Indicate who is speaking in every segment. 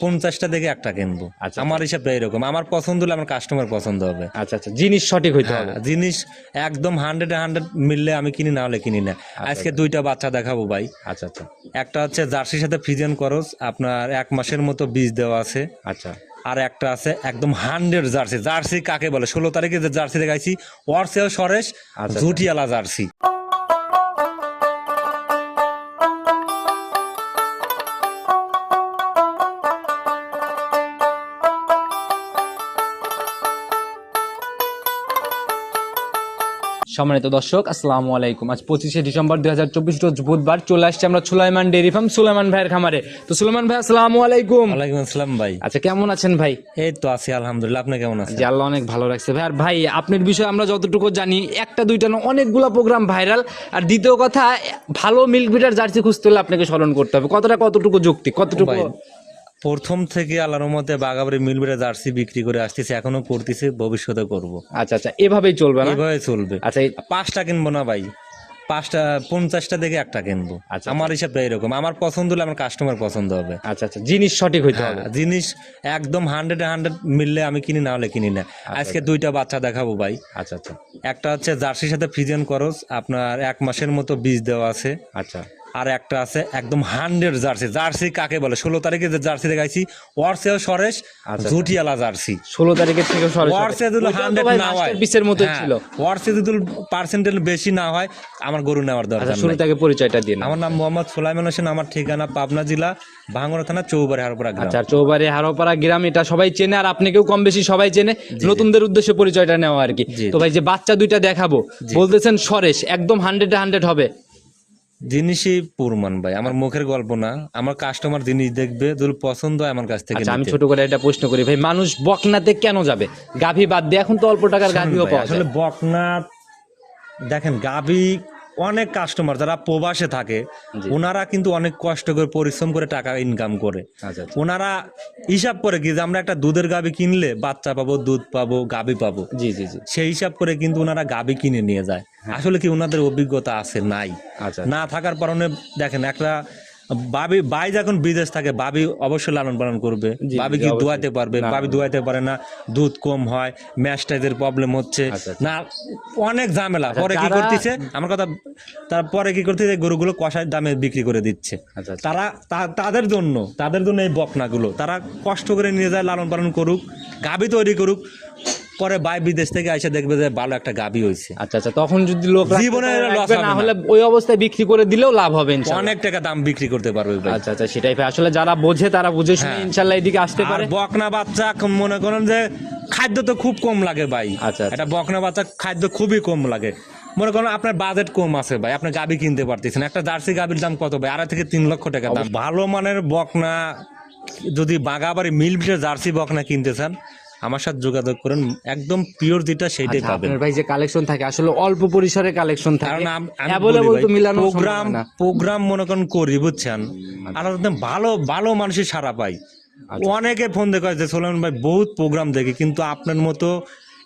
Speaker 1: পঞ্চাশটা থেকে একটা কিনবো।
Speaker 2: আচ্ছা।
Speaker 1: আমার হিসাবটা এরকম। আমার পছন্দ হলে আমার কাস্টমার পছন্দ হবে।
Speaker 2: আচ্ছা আচ্ছা। জিনিস সঠিক হইতে হবে।
Speaker 1: হ্যাঁ, জিনিস একদম হান্ড্রেড হান্ড্রেড মিললে আমি কিনি না হলে কিনি না। আজকে দুইটা বাচ্চা দেখাবো ভাই।
Speaker 2: আচ্ছা আচ্ছা।
Speaker 1: একটা হচ্ছে জার্সির সাথে ফিজিয়ান করস। আপনার এক মাসের মতো বীজ দেওয়া আছে।
Speaker 2: আচ্ছা।
Speaker 1: আর একটা আছে একদম হান্ড্রেড জার্সি। জার্সি কাকে বলে? ষোলো তারিখে যে জার্সি দেখাইছি ওয়ার্সেও সরেশ
Speaker 2: আচ্ছা।
Speaker 1: ঝুটিয়ালা জার্সি।
Speaker 2: সম্মানিত দর্শক আসসালামু আলাইকুম। আজ পঁচিশে ডিসেম্বর দুই হাজার চব্বিশ রোজ বুধবার চলে আসছে আমরা সুলাইমান ডেয়ারি ফার্ম সুলাইমান ভাইয়ের খামারে। তো সুলাইমান ভাই আসসালামু আলাইকুম।
Speaker 1: ওয়ালাইকুম আসসালাম ভাই।
Speaker 2: আচ্ছা কেমন আছেন ভাই?
Speaker 1: এই তো আছি আলহামদুলিল্লাহ। আপনি কেমন আছেন?
Speaker 2: জি আল্লাহ অনেক ভালো রাখছে। ভাই আর ভাই আপনার বিষয়ে আমরা যতটুকু জানি একটা দুইটা না অনেকগুলো প্রোগ্রাম ভাইরাল আর দ্বিতীয় কথা ভালো মিল্ক বিটার জার্সি খুঁজতে হলে আপনাকে স্মরণ করতে হবে। কতটা কতটুকু যুক্তি কতটুকু
Speaker 1: প্রথম থেকে আল্লাহর মতে বাগাবাড়ি মিলবেড়ে জার্সি বিক্রি করে আসতেছে এখনও করতেছে ভবিষ্যতে করব।
Speaker 2: আচ্ছা আচ্ছা এভাবেই চলবে না?
Speaker 1: এভাবে চলবে।
Speaker 2: আচ্ছা
Speaker 1: পাঁচটা কিনবো না ভাই? পাঁচটা পঞ্চাশটা থেকে একটা কিনবো।
Speaker 2: আচ্ছা,
Speaker 1: আমার হিসাবটা এরকম। আমার পছন্দ হলে আমার কাস্টমার পছন্দ হবে।
Speaker 2: আচ্ছা আচ্ছা জিনিস সঠিক হইতে হবে।
Speaker 1: হ্যাঁ, জিনিস একদম হান্ড্রেড হান্ড্রেড মিললে আমি কিনি না হলে কিনি না। আজকে দুইটা বাচ্চা দেখাবো ভাই।
Speaker 2: আচ্ছা আচ্ছা।
Speaker 1: একটা হচ্ছে জার্সির সাথে ফিজিয়ান করস আপনার এক মাসের মতো বীজ দেওয়া আছে।
Speaker 2: আচ্ছা।
Speaker 1: আর একটা আছে একদম হান্ড্রেড জার্সি। জার্সি কাকে বলে? ষোলো তারিখে যে জার্সি দেখাইছি ওয়ার্সেও সরেশ
Speaker 2: আচ্ছা।
Speaker 1: ঝুটিয়ালা জার্সি।
Speaker 2: ষোলো তারিখের থেকে সরাসরি
Speaker 1: ওয়ার্সে যদি
Speaker 2: ওইটাও তো
Speaker 1: হান্ড্রেড না হয়
Speaker 2: পিসের মতো
Speaker 1: হ্যাঁ,
Speaker 2: ছিল।
Speaker 1: ওয়ার্সে যদি পার্সেন্টেজ বেশি না হয় আমার গরু নেওয়ার
Speaker 2: আচ্ছা
Speaker 1: দরকার
Speaker 2: শুরু থেকে পরিচয়টা দিন
Speaker 1: আমার নাম মোহাম্মদ সোলাইমান হোসেন আমার ঠিকানা পাবনা জেলা ভাঙ্গরা থানা চৌবাড়ি হারপুরা গ্রাম।
Speaker 2: আচ্ছা চৌবাড়ি হারোপাড়া গ্রাম এটা সবাই চেনে আর আপনাকেও কম বেশি সবাই চেনে। নতুনদের উদ্দেশ্যে পরিচয়টা নেওয়া আর কি। তো ভাই যে বাচ্চা দুইটা দেখাবো বলতেছেন সরেশ একদম হান্ড্রেড হান্ড্রেড হবে।
Speaker 1: জিনিসই পুরমান ভাই আমার মুখের গল্প না। আমার কাস্টমার জিনিস দেখবে যদি পছন্দ হয় আমার কাছ থেকে
Speaker 2: আচ্ছা আমি ছোট করে একটা প্রশ্ন করি ভাই মানুষ বকনাতে কেন যাবে? গাভী বাদ দিয়ে এখন তো অল্প টাকার গাভীও পাওয়া
Speaker 1: আসলে বকনা দেখেন গাবি অনেক কাস্টমার যারা প্রবাসে থাকে ওনারা কিন্তু অনেক কষ্ট করে পরিশ্রম করে টাকা ইনকাম করে।
Speaker 2: আচ্ছা
Speaker 1: ওনারা হিসাব করে কি যে আমরা একটা দুধের গাবি কিনলে বাচ্চা পাবো দুধ পাবো গাবি পাবো।
Speaker 2: জি জি জি।
Speaker 1: সেই হিসাব করে কিন্তু ওনারা গাবি কিনে নিয়ে যায়। আসলে কি ওনাদের অভিজ্ঞতা আছে? নাই।
Speaker 2: আচ্ছা।
Speaker 1: না থাকার কারণে দেখেন একটা বাবি বাই যখন বিদেশ থাকে বাবি অবশ্যই লালন পালন করবে। বাবি কি। দোয়াতে পারবে? বাবি দোয়াতে পারে না। দুধ কম হয় ম্যাস্টাইজের প্রবলেম হচ্ছে।
Speaker 2: আচ্ছা,
Speaker 1: না অনেক ঝামেলা।
Speaker 2: আচ্ছা,
Speaker 1: পরে কি করতেছে? আমার কথা তারপরে কি করতেছে? গরুগুলো কষায় দামে বিক্রি করে দিচ্ছে।
Speaker 2: আচ্ছা আচ্ছা।
Speaker 1: তারা তাদের জন্য তাদের জন্য এই বকনাগুলো তারা কষ্ট করে নিয়ে যায় লালন পালন করুক গাবি তৈরি করুক। পরে বাই বিদেশ থেকে এসে দেখবে যে ভালো একটা গাবি হয়েছে।
Speaker 2: আচ্ছা আচ্ছা তখন যদি লোক
Speaker 1: জীবনে
Speaker 2: না। হলে ওই অবস্থায় বিক্রি করে দিলেও লাভ হবে
Speaker 1: অনেক টাকা দাম বিক্রি করতে পারবে
Speaker 2: আচ্ছা আচ্ছা সেটাই আসলে যারা বোঝে তারা বুঝে শুনে
Speaker 1: হ্যাঁ।
Speaker 2: ইনশাল্লাহ এদিকে আসতে পারে।
Speaker 1: বকনা বাচ্চা মনে করেন যে খাদ্য তো খুব কম লাগে ভাই।
Speaker 2: আচ্ছা, আচ্ছা।
Speaker 1: এটা বকনা বাচ্চা খাদ্য খুবই কম লাগে। মনে করেন আপনার বাজেট কম আছে ভাই আপনি গাবি কিনতে পারতেছেন। একটা জার্সি গাবির দাম কত ভাই? আড়াই থেকে তিন লক্ষ টাকা দাম। ভালো মানের বকনা যদি বাগাবাড়ি মিল বিটের জার্সি বকনা কিনতে চান আমার সাথে যোগাযোগ করেন। একদম পিওর যেটা সেইটাই
Speaker 2: আচ্ছা,
Speaker 1: পাবেন।
Speaker 2: আপনার ভাই যে কালেকশন থাকে আসলে অল্প পরিসরে কালেকশন থাকে।
Speaker 1: কারণ আমি
Speaker 2: মিলানো
Speaker 1: প্রোগ্রাম প্রোগ্রাম মনে করেন করি বুঝছেন? আর একদম ভালো ভালো মানুষের সারা পাই।
Speaker 2: আচ্ছা।
Speaker 1: অনেকে ফোন দেখে যে সোলেমান ভাই বহুত প্রোগ্রাম দেখে কিন্তু আপনার মতো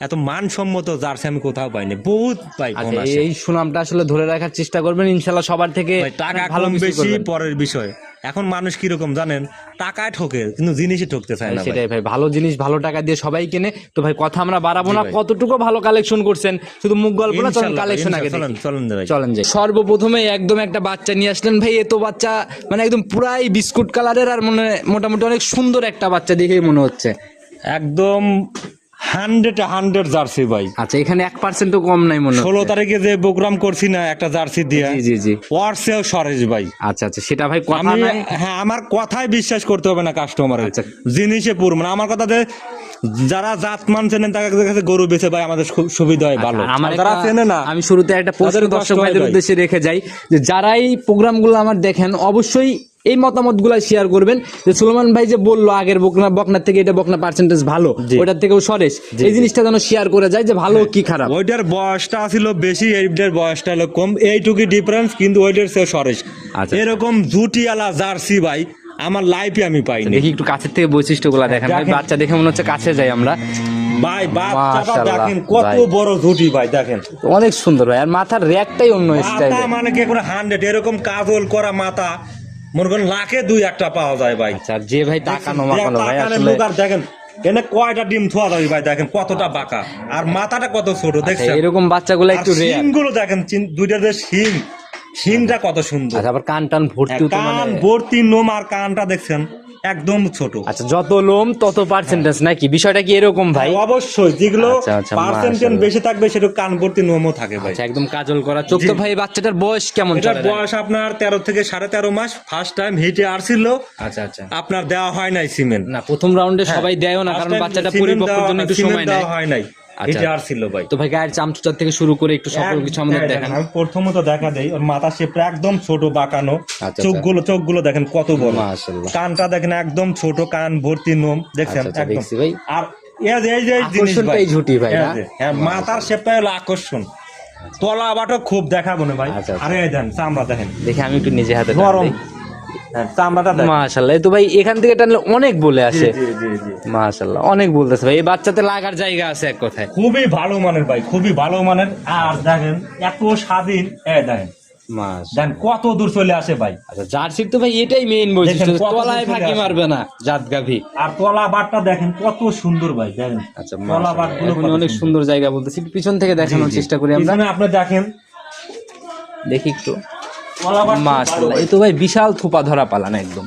Speaker 1: এত মানসম্মত জার্সি আমি কোথাও পাইনি বহুত পাই
Speaker 2: আচ্ছা এই সুনামটা আসলে ধরে রাখার চেষ্টা করবেন ইনশাল্লাহ সবার থেকে
Speaker 1: টাকা
Speaker 2: ভালো
Speaker 1: কম বেশি পরের বিষয়। এখন মানুষ কীরকম জানেন টাকায় ঠকে কিন্তু জিনিসই ঠকতে চায় না
Speaker 2: সেটাই ভাই। ভালো জিনিস ভালো টাকা দিয়ে সবাই কেনে। তো ভাই কথা আমরা বাড়াবো না কতটুকু ভালো কালেকশন করছেন? শুধু মুখ গল্প না চলেন কালেকশন আগে
Speaker 1: চলেন চলেন ভাই।
Speaker 2: চলেন যাই। সর্বপ্রথমে একদম একটা বাচ্চা নিয়ে আসলেন ভাই এত বাচ্চা মানে একদম পুরাই বিস্কুট কালারের আর মনে মোটামুটি অনেক সুন্দর একটা বাচ্চা দেখেই মনে হচ্ছে।
Speaker 1: একদম হান্ড্রেড হান্ড্রেড জার্সি ভাই।
Speaker 2: আচ্ছা এখানে এক পার্সেন্টও কম নাই মনে
Speaker 1: ষোলো তারিখে যে প্রোগ্রাম করছি না একটা জার্সি দিয়ে
Speaker 2: জি জি জি।
Speaker 1: ওয়ার্সেও ভাই।
Speaker 2: আচ্ছা আচ্ছা সেটা ভাই কথা
Speaker 1: আমি হ্যাঁ আমার কথাই বিশ্বাস করতে হবে না কাস্টমারের
Speaker 2: আচ্ছা।
Speaker 1: জিনিসে পুরো মানে আমার কথা যে যারা জাত মান চেনেন তাদের কাছে গরু বেছে ভাই আমাদের খুব সুবিধা হয় ভালো।
Speaker 2: আর আমার
Speaker 1: যারা চেনে না
Speaker 2: আমি শুরুতে একটা প্রশ্ন দর্শক ভাইদের উদ্দেশ্যে রেখে যাই যে যারা এই প্রোগ্রামগুলো আমার দেখেন অবশ্যই এই মতামত মতামতগুলো শেয়ার করবেন যে সুলেমান ভাই যে বলল আগের বকনা বকনার থেকে এটা বকনা পার্সেন্টেজ ভালো। ওটার থেকেও সরেশ। এই জিনিসটা যেন শেয়ার করে যায় যে ভালো কি খারাপ।
Speaker 1: ওইটার বয়সটা ছিল বেশি এইটার বয়সটা হলো কম। এইটুকু ডিফারেন্স কিন্তু ওইটার সে সরেশ।
Speaker 2: আচ্ছা।
Speaker 1: এরকম জুটিয়ালা জার্সি ভাই আমার লাইফে আমি পাইনি।
Speaker 2: দেখি একটু কাছের থেকে বৈশিষ্ট্যগুলো দেখেন ভাই।
Speaker 1: দেখেন।
Speaker 2: বাচ্চা দেখে মনে হচ্ছে কাছে যাই আমরা।
Speaker 1: ভাই বাচ্চাটা দেখেন কত বড় জুটি ভাই দেখেন।
Speaker 2: অনেক সুন্দর ভাই। আর মাথার র্যাকটাই অন্য স্টাইল
Speaker 1: মানে কি করে হান্ড্রেড এরকম কাজল করা মাথা মনে করেন লাখে দুই একটা পাওয়া যায় ভাই।
Speaker 2: আচ্ছা যে ভাই টাকা মাকানো ভাই আসলে
Speaker 1: লোক আর দেখেন এনে কয়টা ডিম থোয়া যাবে ভাই দেখেন কতটা বাঁকা। আর মাথাটা কত ছোট
Speaker 2: আচ্ছা,
Speaker 1: দেখছেন?
Speaker 2: এরকম বাচ্চাগুলো একটু
Speaker 1: শিংগুলো দেখেন দুইটা যে শিং শিংটা কত সুন্দর।
Speaker 2: আচ্ছা আবার কান টান ভর্তি তো
Speaker 1: কান
Speaker 2: মানে
Speaker 1: ভর্তি নোম আর কানটা দেখছেন? একদম ছোট।
Speaker 2: আচ্ছা যত লোম তত পার্সেন্টেজ নাকি? বিষয়টা কি এরকম ভাই?
Speaker 1: অবশ্যই। যেগুলো
Speaker 2: আচ্ছা, আচ্ছা,
Speaker 1: পার্সেন্টেজ বেশি থাকবে সেটা কান ভর্তি নোমও থাকে ভাই।
Speaker 2: আচ্ছা একদম কাজল করা। চোখ তো ভাই বাচ্চাটার বয়স কেমন
Speaker 1: এটার বয়স আপনার তেরো থেকে সাড়ে তেরো মাস। ফার্স্ট টাইম হিটে আসছিল
Speaker 2: আচ্ছা আচ্ছা।
Speaker 1: আপনার দেওয়া হয় নাই সিমেন্ট।
Speaker 2: না প্রথম রাউন্ডে সবাই দেয়ও না কারণ বাচ্চাটা পরিপক্কের জন্য একটু সময় নেয়।
Speaker 1: দেওয়া হয় নাই।
Speaker 2: আচ্ছা।
Speaker 1: হিটে ভাই।
Speaker 2: তো ভাই গায়ের চামচুচার থেকে শুরু করে একটু সকল কিছু আমাদের
Speaker 1: আমি প্রথমত দেখা দেই ওর মাথা শেপটা একদম ছোট বাঁকানো।
Speaker 2: আচ্ছা।
Speaker 1: চোখগুলো চোখগুলো দেখেন কত বড়।
Speaker 2: মাশাআল্লাহ।
Speaker 1: কানটা দেখেন একদম ছোট কান ভর্তি নোম দেখছেন?
Speaker 2: আচ্ছা, আচ্ছা,
Speaker 1: একদম।
Speaker 2: ভাই।
Speaker 1: আর এই ভাই।
Speaker 2: ঝুঁটি
Speaker 1: হ্যাঁ মাথার শেপটা হলো আকর্ষণ। তলা বাটো খুব দেখাবো না ভাই।
Speaker 2: আচ্ছা, আচ্ছা।
Speaker 1: আরে দেন চামড়া দেখেন।
Speaker 2: দেখে আমি একটু নিজে হাতে
Speaker 1: হ্যাঁ, চামড়াটা
Speaker 2: মাশাল্লাহ তো ভাই এখান থেকে টানলে অনেক বলে আসে। মাশাল্লাহ অনেক বলতেছে ভাই এই বাচ্চাতে লাগার জায়গা আছে এক কথায়।
Speaker 1: খুবই ভালো মানের ভাই খুবই ভালো মানের। আর দেখেন এত স্বাধীন দেখেন। কত দূর চলে আসে ভাই।
Speaker 2: আচ্ছা জার্সির তো ভাই এটাই মেইন বৈশিষ্ট্য তলায়
Speaker 1: দূর
Speaker 2: ফাঁকি মারবে না জাত গাভি
Speaker 1: আর তলা বাটটা দেখেন কত সুন্দর ভাই দেখেন।
Speaker 2: আচ্ছা
Speaker 1: তলা
Speaker 2: বাটগুলো অনেক সুন্দর। জায়গা বলতেছি পিছন থেকে দেখানোর চেষ্টা করি আমরা।
Speaker 1: আপনি দেখেন।
Speaker 2: দেখি একটু। মাশাল্লাহ। এই তো ভাই বিশাল থোপা ধরা পালান একদম।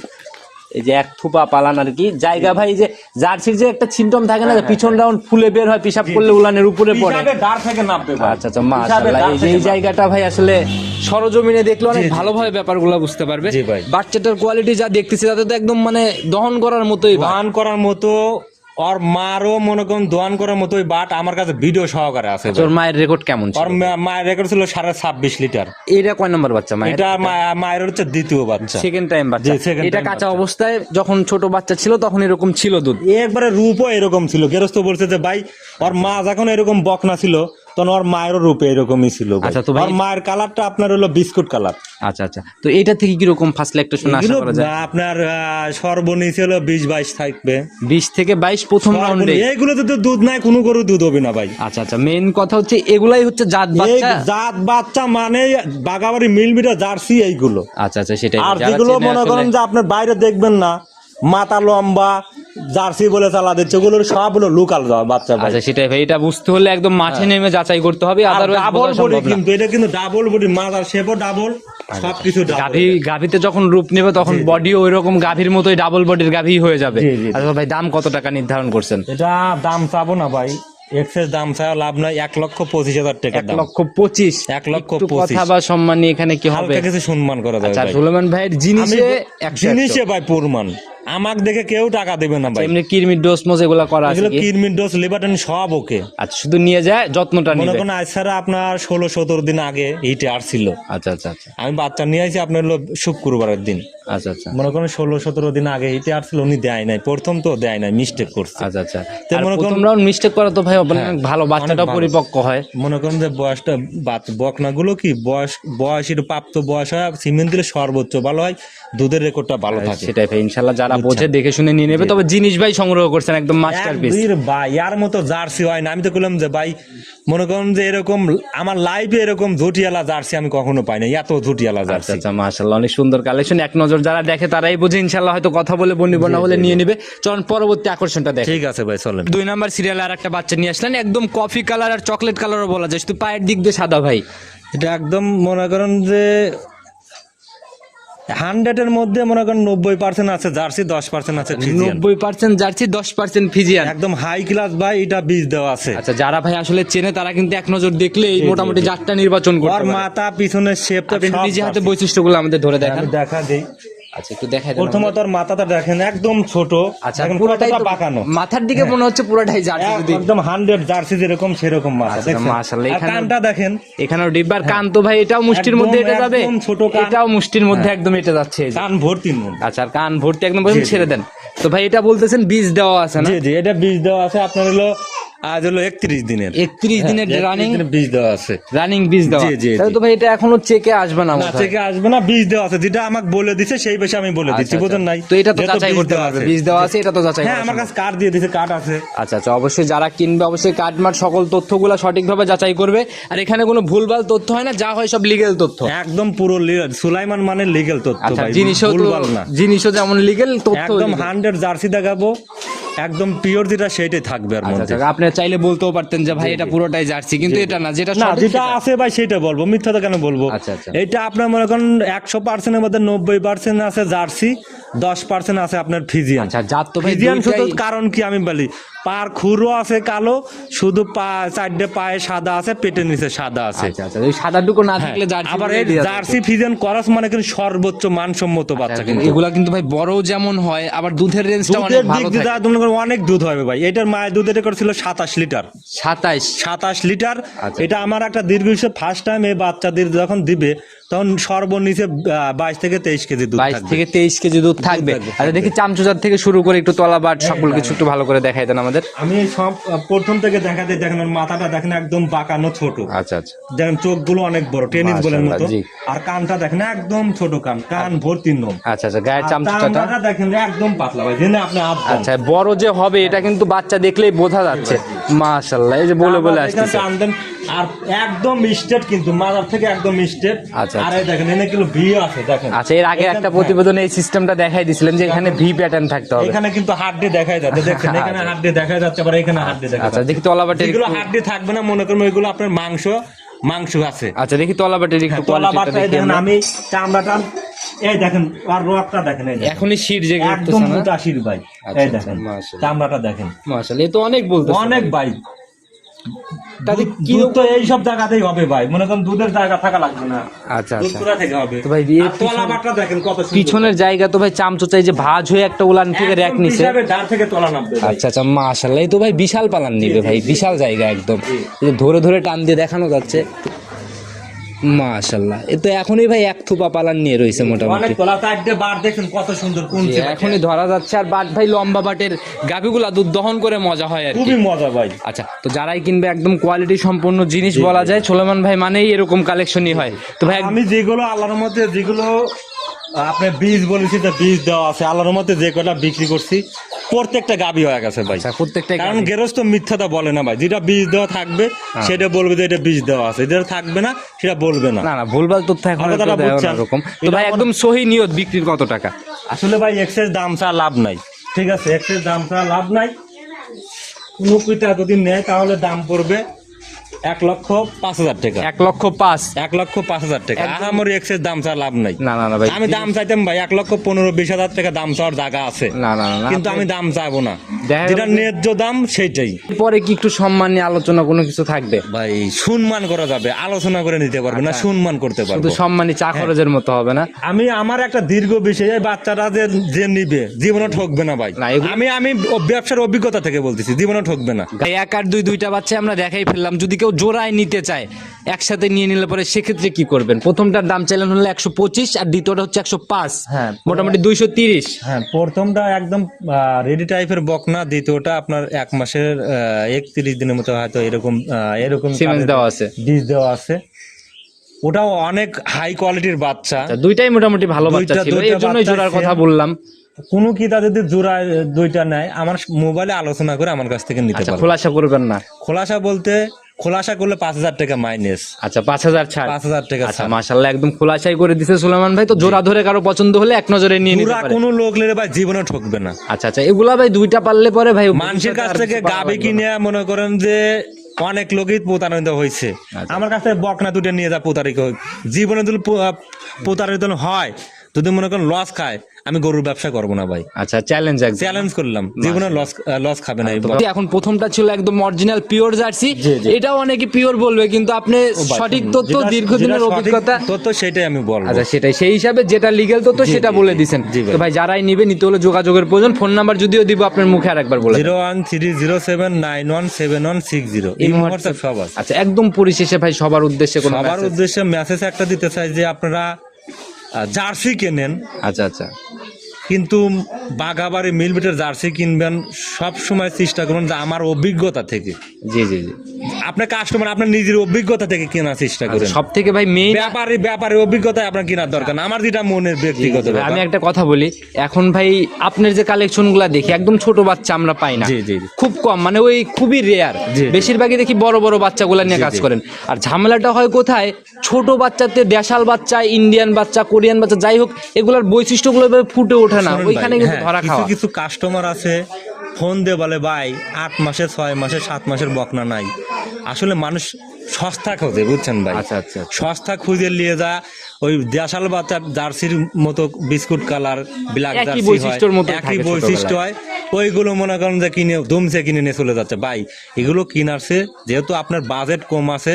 Speaker 2: এই যে এক থোপা পালান আর কি। জায়গা ভাই যে জার্সির যে একটা থাকে না পিছন রাউন্ড ফুলে বের হয় পিসাব করলে উলানের উপরে পড়ে।
Speaker 1: হিসাবে থেকে নামবে
Speaker 2: আচ্ছা আচ্ছা মাশাআল্লাহ। এই যে এই জায়গাটা ভাই আসলে সরজমিনে দেখলে অনেক ভালোভাবে ব্যাপারগুলো বুঝতে পারবে। বাচ্চাটার কোয়ালিটি যা দেখতেছি তাতে তো একদম মানে দহন করার মতোই
Speaker 1: দোয়ান করার মতো ওর মারও মনে করুন দোয়ান করার মতোই বাট আমার কাছে ভিডিও সহকারে আছে।
Speaker 2: তোর মায়ের রেকর্ড কেমন ছিল?
Speaker 1: ওর মায়ের রেকর্ড ছিল সাড়ে ছাব্বিশ লিটার
Speaker 2: এটা কয় নম্বর বাচ্চা মায়ের?
Speaker 1: এটা মায়ের হচ্ছে দ্বিতীয় বাচ্চা।
Speaker 2: সেকেন্ড টাইম বাচ্চা। এটা কাঁচা অবস্থায় যখন ছোট বাচ্চা ছিল তখন এরকম ছিল দুধ?
Speaker 1: একবারে রূপও এরকম ছিল। গেরস্ত বলছে যে ভাই ওর মা যখন এরকম বকনা ছিল তখন ওর মায়েরও রূপে এরকমই ছিল ভাই।
Speaker 2: আচ্ছা, তো
Speaker 1: ওর মায়ের কালারটা আপনার হলো বিস্কুট কালার।
Speaker 2: আচ্ছা আচ্ছা। তো এটা থেকে কীরকম ফার্স্ট ল্যাকটেশন আশা করা যায়?
Speaker 1: আপনার সর্বনিচ হলো বিশ বাইশ থাকবে।
Speaker 2: বিশ থেকে বাইশ প্রথম রাউন্ডে
Speaker 1: এইগুলো তো দুধ নাই কোনো গরু দুধ হবে না ভাই।
Speaker 2: আচ্ছা আচ্ছা। মেইন কথা হচ্ছে এগুলাই হচ্ছে জাত বাচ্চা?
Speaker 1: জাত বাচ্চা মানে বাগাবাড়ি মিলমিটা জার্সি এইগুলো।
Speaker 2: আচ্ছা আচ্ছা সেটাই।
Speaker 1: আর যেগুলো মনে করেন যে আপনার বাইরে দেখবেন না মাথা লম্বা জার্সি বলে চালা দিচ্ছে ওগুলোর সব হলো লোকাল বাচ্চা ভাই
Speaker 2: আচ্ছা সেটাই ভাই এটা বুঝতে হলে একদম মাঠে নেমে যাচাই করতে হবে আদারওয়াইজ
Speaker 1: ডাবল বডি কিন্তু এটা কিন্তু ডাবল বডি মাথার শেপও ডাবল সবকিছু
Speaker 2: গাভি গাভিতে যখন রূপ নেবে তখন বডিও ওই রকম গাভীর মতোই ডাবল বডির গাভি হয়ে যাবে। আচ্ছা ভাই দাম কত টাকা নির্ধারণ করছেন?
Speaker 1: এটা দাম চাবো না ভাই। এক্সেস দাম চাও লাভ নাই। এক লক্ষ পঁচিশ হাজার টাকা
Speaker 2: এক লক্ষ পঁচিশ?
Speaker 1: এক লক্ষ পঁচিশ।
Speaker 2: কথা বা সম্মান নিয়ে এখানে কি হবে?
Speaker 1: কিছু সম্মান করা যাবে
Speaker 2: আচ্ছা। সুলেমান ভাইয়ের জিনিসে
Speaker 1: জিনিসে ভাই প্রমাণ। আমাকে দেখে কেউ টাকা দেবে না ভাই।
Speaker 2: এমনি কিরমির ডোজ মোজ এগুলো করা আছে
Speaker 1: এগুলো
Speaker 2: কি?
Speaker 1: কিরমিন ডোজ লিবাটন সব ওকে।
Speaker 2: আচ্ছা শুধু নিয়ে যায় যত্নটা
Speaker 1: মনে
Speaker 2: নিবে।
Speaker 1: করেন আজ ছাড়া আপনার ষোলো সতেরো দিন আগে হিটে আসছিল।
Speaker 2: আচ্ছা আচ্ছা আচ্ছা।
Speaker 1: আমি বাচ্চা নিয়ে আসি আপনার হলো শুক্রবারের দিন।
Speaker 2: আচ্ছা আচ্ছা।
Speaker 1: মনে করেন ষোলো সতেরো দিন আগে হিটে আসছিল উনি দেয় নাই। প্রথম তো দেয় নাই মিস্টেক করছে।
Speaker 2: আচ্ছা আচ্ছা।
Speaker 1: তো মনে করুন-
Speaker 2: প্রথম রাউন্ড মিস্টেক করা তো ভাই অনেক ভালো
Speaker 1: বাচ্চাটা
Speaker 2: পরিপক্ক হয়।
Speaker 1: মনে করেন যে বয়সটা বাত- বকনাগুলো কি বয়স বয়স প্রাপ্ত বয়স হয় সিমেন্ট দিলে সর্বোচ্চ ভালো হয় দুধের রেকর্ডটা ভালো থাকে।
Speaker 2: সেটাই ভাই ইনশাল্লাহ যারা বোঝে দেখে শুনে নিয়ে নেবে। তবে জিনিস ভাই সংগ্রহ করছেন একদম মাস্টার পিস
Speaker 1: ভাই ইয়ার মতো জার্সি হয় না। আমি তো বললাম যে ভাই মনে করেন যে এরকম আমার লাইফে এরকম ঝুটিয়ালা জার্সি আমি কখনো পাই না এত ঝুটিয়ালা
Speaker 2: আচ্ছা
Speaker 1: জার্সি।
Speaker 2: আচ্ছা মাশাল্লাহ অনেক সুন্দর কালেকশন এক নজর যারা দেখে তারাই বুঝে ইনশাল্লাহ হয়তো কথা বলে বন্যি বন্যা বলে নিয়ে নেবে। চলুন পরবর্তী আকর্ষণটা দেখ
Speaker 1: ঠিক আছে ভাই চলেন।
Speaker 2: দুই নাম্বার সিরিয়ালে আর একটা বাচ্চা নিয়ে আসলেন। একদম কফি কালার আর চকলেট কালারও বলা যায়। শুধু পায়ের দিক দিয়ে সাদা ভাই।
Speaker 1: এটা একদম মনে করেন যে হান্ড্রেডের মধ্যে মনে করেন নব্বই পার্সেন্ট আছে জার্সি দশ পার্সেন্ট আছে
Speaker 2: নব্বই পার্সেন্ট জার্সি দশ পার্সেন্ট ফিজিয়ান।
Speaker 1: একদম হাই ক্লাস ভাই এটা বীজ দেওয়া আছে।
Speaker 2: আচ্ছা যারা ভাই আসলে চেনে তারা কিন্তু এক নজর দেখলে এই মোটামুটি জাতটা নির্বাচন
Speaker 1: করবে
Speaker 2: করতে পারে।
Speaker 1: মাথা পিছনের শেপটা
Speaker 2: নিজে হাতে বৈশিষ্ট্যগুলো আমাদের ধরে
Speaker 1: দেখা দেখা দেই।
Speaker 2: আচ্ছা একটু দেখাই দেন
Speaker 1: প্রথমত ওর মাথাটা দেখেন একদম ছোট।
Speaker 2: আচ্ছা পুরোটাই তো-
Speaker 1: বাঁকানো
Speaker 2: মাথার দিকে মনে হচ্ছে পুরোটাই জার্সি যদি
Speaker 1: একদম হান্ড্রেড জার্সি যেরকম সেরকম মাথা
Speaker 2: আচ্ছা, মাশাআল্লাহ, এখানে-
Speaker 1: কানটা দেখেন।
Speaker 2: এখানেও ডিব্বার কান তো ভাই এটাও মুষ্টির মধ্যে এটা যাবে।
Speaker 1: একদম ছোট কান।
Speaker 2: এটাও মুষ্টির মধ্যে একদম এটা যাচ্ছে
Speaker 1: কান ভর্তি
Speaker 2: আচ্ছা আর কান ভর্তি একদম ছেড়ে দেন। তো ভাই এটা বলতেছেন বীজ দেওয়া আছে না?
Speaker 1: জি জি এটা বীজ দেওয়া আছে। আপনার হলো আজ হলো একত্রিশ দিনের।
Speaker 2: একত্রিশ দিনের
Speaker 1: হ্যাঁ,
Speaker 2: রানিং
Speaker 1: বীজ দেওয়া আছে।
Speaker 2: রানিং বীজ দেওয়া।
Speaker 1: জি, জি,
Speaker 2: তো ভাই এটা এখনও চেকে আসবে না
Speaker 1: না
Speaker 2: বোধহয়।
Speaker 1: আসবে না বীজ দেওয়া আছে। যেটা আমাকে বলে দিছে সেই বেশে আমি বলে দিচ্ছি
Speaker 2: আচ্ছা, আচ্ছা।
Speaker 1: নাই?
Speaker 2: তো এটা তো যাচাই করতে পারবে। বীজ দেওয়া আছে এটা তো যাচাই
Speaker 1: হ্যাঁ আমার কাছে কার্ড দিয়ে দিছে কার্ড আছে।
Speaker 2: আচ্ছা আচ্ছা অবশ্যই যারা কিনবে অবশ্যই কার্ডমার্ট সকল তথ্যগুলো সঠিকভাবে যাচাই করবে। আর এখানে কোনো ভুলভাল তথ্য হয় না যা হয় সব লিগেল তথ্য।
Speaker 1: একদম পুরো সুলাইমান মানে লিগেল তথ্য
Speaker 2: আচ্ছা
Speaker 1: ভাই
Speaker 2: জিনিসও
Speaker 1: ভুলভাল না।
Speaker 2: জিনিসও যেমন লিগেল তথ্য
Speaker 1: একদম হান্ড্রেড জার্সি দেখাবো। একদম পিওর যেটা সেটাই থাকবে আর
Speaker 2: আচ্ছা
Speaker 1: মধ্যে।
Speaker 2: আচ্ছা আপনি চাইলে বলতেও পারতেন যে ভাই এটা পুরোটাই জার্সি। কিন্তু এটা না যেটা
Speaker 1: না যেটা আছে ভাই সেটা বলব মিথ্যাটা কেন বলব?
Speaker 2: আচ্ছা।
Speaker 1: এটা আপনার মনে করেন একশো পার্সেন্টের মধ্যে নব্বই পার্সেন্ট আছে জার্সি দশ পার্সেন্ট আছে আপনার ফিজিয়ান।
Speaker 2: আচ্ছা জাত তো
Speaker 1: ফিজিয়ান শুধু কারণ কি আমি বলি পার খুরও আছে কালো শুধু পা চারটে পায়ে সাদা আছে পেটের নিচে সাদা আছে।
Speaker 2: আচ্ছা আচ্ছা ওই সাদাটুকু না থাকলে
Speaker 1: আবার এই জার্সি ফিজিয়ান করাস মানে কিন্তু সর্বোচ্চ মানসম্মত বাচ্চা কিন্তু।
Speaker 2: এগুলা কিন্তু ভাই বড় যেমন হয় আবার দুধের রেঞ্জটা অনেক ভালো থাকে।
Speaker 1: অনেক দুধ হবে ভাই। এটার মায়ের দুধ এটা করেছিল সাতাশ লিটার।
Speaker 2: সাতাইশ
Speaker 1: সাতাশ লিটার। এটা আমার একটা দীর্ঘ ফার্স্ট টাইম এই বাচ্চাদের যখন দিবে তখন সর্বনিচে বাইশ থেকে তেইশ কেজি দুধ
Speaker 2: বাইশ থেকে তেইশ কেজি দুধ থাকবে।
Speaker 1: থাকবে,
Speaker 2: আচ্ছা দেখি চামচুজার থেকে শুরু করে একটু তলা বাট সকল কিছু একটু ভালো করে দেখাই দেন আমাদের।
Speaker 1: আমি সব প্রথম থেকে দেখাতে দেখেন ওর মাথাটা দেখেন একদম বাঁকানো ছোট।
Speaker 2: আচ্ছা আচ্ছা।
Speaker 1: দেখেন চোখগুলো অনেক বড় টেনিস বলের মতো। আর কানটা দেখেন একদম ছোট কান কান ভর্তি নম।
Speaker 2: আচ্ছা আচ্ছা গায়ের
Speaker 1: আর
Speaker 2: চামচুচাটা
Speaker 1: দেখেন একদম পাতলা ভাই জেনে আপনি
Speaker 2: আচ্ছা বড় যে হবে এটা কিন্তু বাচ্চা দেখলেই বোঝা যাচ্ছে। মাশাল্লাহ এই যে বলে বলে
Speaker 1: আমরা আর একদম স্টেট কিন্তু মাজার থেকে একদম স্টেট।
Speaker 2: আচ্ছা,
Speaker 1: আর এই দেখেন এনে কিন্তু ভি আছে দেখেন।
Speaker 2: আচ্ছা এর আগে একটা প্রতিবেদনে এই সিস্টেমটা দেখাই দিছিলেন যে এখানে ভি প্যাটার্ন থাকতে হবে।
Speaker 1: এখানে কিন্তু হাড্ডি দেখাই যাচ্ছে দেখছেন? এখানে হাড্ডি দেখা যাচ্ছে আবার এখানে হাড্ডি দেখা
Speaker 2: আচ্ছা দেখি তলাবাটের
Speaker 1: যেগুলো
Speaker 2: একটু-
Speaker 1: হাড্ডি থাকবে না মনে করুন ওইগুলো আপনার মাংস মাংস আছে।
Speaker 2: আচ্ছা দেখি তলাবাটের একটু
Speaker 1: তলা
Speaker 2: কোয়ালিটিটা
Speaker 1: দেখেন আমি চামড়াটা এই দেখেন আর রকটা দেখেন এই দেখেন।
Speaker 2: এখনই শির জেগে
Speaker 1: একদম
Speaker 2: না?
Speaker 1: মুতাশির ভাই
Speaker 2: আচ্ছা,
Speaker 1: এই
Speaker 2: আচ্ছা,
Speaker 1: দেখেন চামড়াটা দেখেন।
Speaker 2: মাশাআল্লাহ এ তো অনেক বলতেছে
Speaker 1: অনেক ভাই।
Speaker 2: তাতে কি
Speaker 1: তো এই সব জায়গাতেই হবে ভাই। মনে করেন দুধের জায়গা থাকা লাগবে না।
Speaker 2: আচ্ছা আচ্ছা।
Speaker 1: থেকে হবে।
Speaker 2: তো ভাই, এর
Speaker 1: আর দেখেন কত সুন্দর।
Speaker 2: পিছনের জায়গা তো ভাই চামচোচাই যে ভাঁজ হয়ে একটা উলান থেকে র্যাক
Speaker 1: একদম
Speaker 2: নিছে।
Speaker 1: হিসাবে থেকে তলা নামবে
Speaker 2: আচ্ছা আচ্ছা মাশাআল্লাহ এই তো ভাই বিশাল পালান নিবে ভাই বিশাল জায়গা একদম। ধরে ধরে টান দিয়ে দেখানো যাচ্ছে। মাশাআল্লাহ। এ তো এখনই ভাই এক থুপা পালান নিয়ে রয়েছে
Speaker 1: অনেক
Speaker 2: মোটামুটি
Speaker 1: চারটে বার দেখেন কত সুন্দর
Speaker 2: এখনই ধরা যাচ্ছে। আর বাট ভাই লম্বা বাটের গাভিগুলা দুধ দহন করে মজা হয় আর কি।
Speaker 1: খুবই মজা ভাই।
Speaker 2: আচ্ছা তো যারাই কিনবে একদম কোয়ালিটি সম্পন্ন জিনিস বলা যায় সোলেমান ভাই মানেই এরকম কালেকশনই হয়। তো ভাই
Speaker 1: আমি যেগুলো আল্লাহর মধ্যে যেগুলো আপনি বীজ বলেছি যে বীজ দেওয়া আছে আল্লাহর মতে যে কটা বিক্রি করছি প্রত্যেকটা গাবি হয়ে গেছে ভাই।
Speaker 2: আচ্ছা প্রত্যেকটা
Speaker 1: কারণ গেরস্ত মিথ্যাটা বলে না ভাই যেটা বীজ দেওয়া থাকবে সেটা বলবে যে এটা বীজ দেওয়া আছে যেটা থাকবে না সেটা বলবে না।
Speaker 2: না না ভুলভাল তথ্য এখন এরকম। তো ভাই একদম সহি নিয়ত বিক্রির কত টাকা?
Speaker 1: আসলে ভাই এক্সেস দাম চা লাভ নাই ঠিক আছে? এক্সেস দাম চা লাভ নাই। কোনো পিতা যদি নেয় তাহলে দাম পড়বে এক লক্ষ পাঁচ হাজার টাকা।
Speaker 2: এক লক্ষ পাঁচ।
Speaker 1: এক লক্ষ পাঁচ হাজার টাকা। এক্সেস দাম চা লাভ নাই।
Speaker 2: না না না ভাই।
Speaker 1: আমি দাম চাইতাম ভাই এক লক্ষ পনেরো বিশ হাজার টাকা দাম চাওয়ার জায়গা আছে।
Speaker 2: না না না,
Speaker 1: কিন্তু আমি দাম চাইব না। যেটা ন্যায্য দাম
Speaker 2: পরে কি একটু সম্মান নিয়ে আলোচনা কোনো কিছু থাকবে?
Speaker 1: ভাই সম্মান করা যাবে। আলোচনা করে নিতে পারবে না সম্মান করতে
Speaker 2: শুধু
Speaker 1: পারব।
Speaker 2: সম্মানী চা খরচের মতো হবে না?
Speaker 1: আমি আমার একটা দীর্ঘ বিষয় বাচ্চারা যে যে নিবে জীবনে ঠকবে না ভাই। আমি আমি ব্যবসার অভিজ্ঞতা থেকে বলতেছি জীবনে ঠকবে না।
Speaker 2: এক আর দুই দুইটা বাচ্চা আমরা দেখাই ফেললাম। যদি কেউ জোড়ায় নিতে চায় একসাথে নিয়ে নিলে পরে সেক্ষেত্রে কি করবেন? প্রথমটার দাম চাইলেন হলো একশো পঁচিশ আর দ্বিতীয়টা হচ্ছে একশো পাঁচ।
Speaker 1: হ্যাঁ।
Speaker 2: মোটামুটি দুইশো তিরিশ।
Speaker 1: হ্যাঁ প্রথমটা একদম রেডি টাইপের বকনা দ্বিতীয়টা আপনার এক মাসের একত্রিশ দিনের মতো হয়তো এরকম এরকম
Speaker 2: সিমেন্স দেওয়া আছে।
Speaker 1: বীজ দেওয়া আছে। ওটাও অনেক হাই কোয়ালিটির বাচ্চা।
Speaker 2: আচ্ছা, দুইটাই মোটামুটি ভালো বাচ্চা ছিল। এর জন্যই জোড়ার কথা। বললাম।
Speaker 1: কোনো কিতা যদি জোড়ায় দুইটা নেয় আমার মোবাইলে আলোচনা করে আমার কাছ থেকে নিতে
Speaker 2: আচ্ছা
Speaker 1: পারবে।
Speaker 2: খোলাসা করবেন না।
Speaker 1: খোলাসা বলতে খোলাসা করলে পাঁচ হাজার টাকা মাইনাস
Speaker 2: আচ্ছা পাঁচ হাজার ছাড়।
Speaker 1: পাঁচ হাজার টাকা
Speaker 2: আচ্ছা মাশাল্লাহ একদম খোলাসাই করে দিছে সুলেমান ভাই তো জোড়া ধরে কারও পছন্দ হলে এক নজরে নিয়ে নিতে
Speaker 1: পারে। কোনো লোক লেরে ভাই জীবনে ঠকবে না।
Speaker 2: আচ্ছা আচ্ছা এগুলা ভাই দুইটা পারলে পরে ভাই
Speaker 1: মানুষের কাছ থেকে গাবি কিনে মনে করেন যে অনেক লোকই প্রতারিত হয়েছে
Speaker 2: আচ্ছা।
Speaker 1: আমার কাছে বকনা দুটো নিয়ে যা প্রতারিত জীবনে যদি প্রতারিত হয় যদি মনে করেন লস খায় আমি গরুর ব্যবসা করব না ভাই।
Speaker 2: আচ্ছা চ্যালেঞ্জ
Speaker 1: চ্যালেঞ্জ করলাম। জীবনে লস লস খাবে না
Speaker 2: এখন প্রথমটা ছিল একদম অরিজিনাল পিওর জার্সি। এটাও অনেকে পিওর বলবে কিন্তু আপনি সঠিক তথ্য দীর্ঘদিনের অভিজ্ঞতা
Speaker 1: তথ্য সেটাই আমি বলব।
Speaker 2: আচ্ছা সেটাই। সেই হিসাবে যেটা লিগেল তথ্য সেটা বলে দিছেন।
Speaker 1: ভাই।
Speaker 2: তো ভাই যারাই নিবে নিতে হলে যোগাযোগের প্রয়োজন। ফোন নাম্বার যদিও দিব আপনার মুখে আর একবার বলে।
Speaker 1: Zero one three zero seven nine one seven one six zero. এই
Speaker 2: ইমো,
Speaker 1: হোয়াটসঅ্যাপ সব আছে।
Speaker 2: আচ্ছা একদম পরিশেষে ভাই সবার উদ্দেশ্যে কোনো
Speaker 1: সবার উদ্দেশ্যে মেসেজ একটা দিতে চাই যে আপনারা জার্সি কেনেন।
Speaker 2: আচ্ছা আচ্ছা।
Speaker 1: কিন্তু বাঘাবাড়ি মিলবিটের জার্সি কিনবেন সব সময় চেষ্টা করুন যে আমার অভিজ্ঞতা থেকে।
Speaker 2: জি জি জি।
Speaker 1: আপনার কাস্টমার আপনার নিজের অভিজ্ঞতা থেকে কেনার চেষ্টা করেন।
Speaker 2: সব থেকে ভাই মেইন
Speaker 1: ব্যাপারে ব্যাপারে অভিজ্ঞতা আপনার কেনার দরকার না। আমার যেটা মনের ব্যক্তিগত
Speaker 2: আমি একটা কথা বলি এখন ভাই আপনার যে কালেকশনগুলা দেখি একদম ছোট বাচ্চা আমরা পাই না।
Speaker 1: জি, জি।
Speaker 2: খুব কম মানে ওই খুবই রেয়ার। বেশিরভাগই দেখি বড় বড় বাচ্চাগুলা নিয়ে কাজ করেন। আর ঝামেলাটা হয় কোথায়? ছোট বাচ্চাতে দেশাল বাচ্চা ইন্ডিয়ান বাচ্চা কোরিয়ান বাচ্চা যাই হোক এগুলোর বৈশিষ্ট্যগুলো ফুটে ওঠে না ওইখানে কিন্তু
Speaker 1: হ্যাঁ,
Speaker 2: ধরা খাওয়া।
Speaker 1: কিছু কাস্টমার আছে ফোন দিয়ে বলে ভাই আট মাসে ছয় মাসে সাত মাসের বকনা নাই। আসলে মানুষ সস্তা খোঁজে বুঝছেন ভাই?
Speaker 2: আচ্ছা, আচ্ছা।
Speaker 1: সস্তা খুঁজে নিয়ে যা ওই দেশাল বাচ্চা জার্সির মতো বিস্কুট কালার ব্ল্যাক জার্সি
Speaker 2: বৈশিষ্ট্যর মতো
Speaker 1: একই বৈশিষ্ট্য হয়। ওইগুলো মনে করেন যে কিনে ধুমসে কিনে নিয়ে চলে যাচ্ছে। ভাই এগুলো কিনারছে যেহেতু আপনার বাজেট কম আছে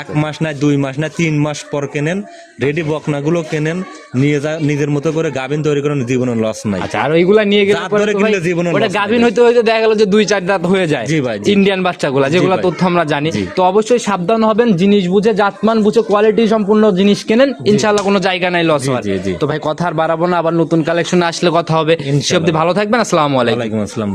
Speaker 1: এক মাস না দুই মাস না তিন মাস পর কেনেন রেডি বকনাগুলো কেনেন নিয়ে যা নিজের মতো করে গাভিন তৈরি করেন জীবনে লস নাই।
Speaker 2: আচ্ছা আর ওইগুলা নিয়ে গেলে পরে
Speaker 1: ধরে কিনলে জীবনে
Speaker 2: ওটা গাভিন হইতে হইতে দেখা গেল যে দুই চার দাঁত হয়ে যায়।
Speaker 1: জি ভাই,
Speaker 2: ইন্ডিয়ান বাচ্চাগুলা যেগুলা। তথ্য আমরা জানি। তো অবশ্যই সাবধান হবেন জিনিস বুঝে জাতমান বুঝে কোয়ালিটি সম্পূর্ণ জিনিস কেনেন ইনশাআল্লাহ কোনো জায়গা নাই লস হওয়ার।
Speaker 1: জি।
Speaker 2: তো ভাই কথা আর বাড়াবো না আবার নতুন কালেকশন আসলে কথা হবে। সে। অব্দি ভালো থাকবেন আসসালামু আলাইকুম।
Speaker 1: আসসালাম।